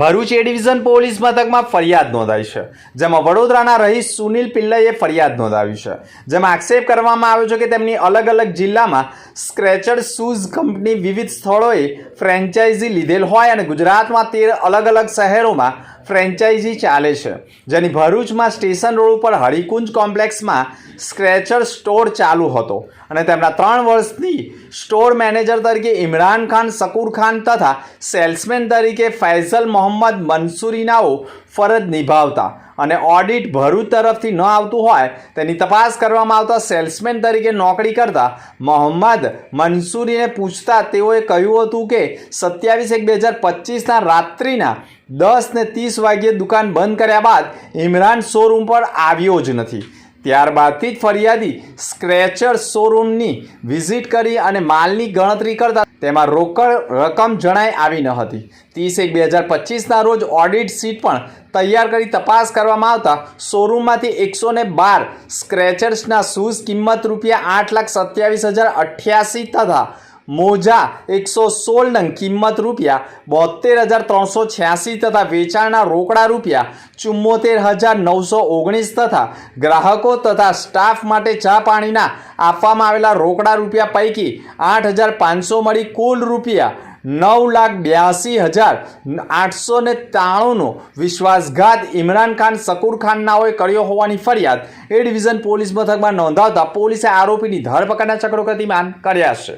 ભરૂચ એ division police મથકમાં ફરિયાદ નોંધાઈ છે, જેમાં વડોદરાના રહીશ સુનિલ પિલ્લઈએ ફરિયાદ નોંધાવી છે. જેમાં આક્ષેપ કરવામાં આવ્યો છે કે તેમની અલગ અલગ જિલ્લામાં સ્ક્રેચર શૂઝ કંપની વિવિધ સ્થળોએ ફ્રેન્ચાઇઝી લીધેલ હોય અને ગુજરાતમાં તેર અલગ અલગ શહેરોમાં ફ્રેન્ચાઇઝી ચાલે છે. જેની ભરૂચમાં સ્ટેશન રોડ ઉપર હરિકુંજ કોમ્પ્લેક્સમાં સ્ક્રેચર સ્ટોર ચાલુ હતો અને તેમના ત્રણ વર્ષની સ્ટોર મેનેજર તરીકે ઇમરાન ખાન શકુર ખાન તથા સેલ્સમેન તરીકે ફૈઝલ મોહમ્મદ મંસૂરીનાઓ ફરજ નિભાવતા અને ઓડિટ ભરૂચ તરફથી ન આવતું હોય તેની તપાસ કરવામાં આવતા સેલ્સમેન તરીકે નોકરી કરતા મોહમ્મદ મંસૂરીને પૂછતા તેઓએ કહ્યું હતું કે સત્યાવીસ એક બે હજાર પચીસના રાત્રિના દસ ને ત્રીસ વાગ્યે દુકાન બંધ કર્યા બાદ ઇમરાન શોરૂમ પર આવ્યો જ નથી. ત્યારબાદથી જ ફરિયાદી સ્ક્રેચર શોરૂમની વિઝિટ કરી અને માલની ગણતરી કરતા તેમાં રોકડ રકમ જણાઈ આવી ન હતી. ત્રીસ એક બે હજાર પચીસના રોજ ઓડિટ સીટ પણ તૈયાર કરી તપાસ કરવામાં આવતા શોરૂમમાંથી એકસો ને બાર સ્ક્રેચર્સના શૂઝ કિંમત રૂપિયા આઠ લાખ સત્યાવીસ હજાર અઠ્યાસી તથા મોજા એકસો સોળ નંગ કિંમત રૂપિયા બોતેર હજાર ત્રણસો છ્યાસી તથા વેચાણના રોકડા રૂપિયા, ચુમ્મોતેર હજાર નવસો ઓગણીસ તથા ગ્રાહકો તથા સ્ટાફ માટે ચા પાણીના આપવામાં આવેલા રોકડા રૂપિયા પૈકી આઠ હજાર પાંચસો મળી કુલ રૂપિયા નવ લાખ બ્યાસી હજાર આઠસો ને ત્રાણુંનો વિશ્વાસઘાત ઇમરાન ખાન શકુર ખાનનાઓએ કર્યો હોવાની ફરિયાદ. એ ડિવિઝન પોલીસ મથકમાં નોંધાવતા પોલીસે આરોપીની ધરપકડના ચક્રો ગતિમાન કર્યા છે.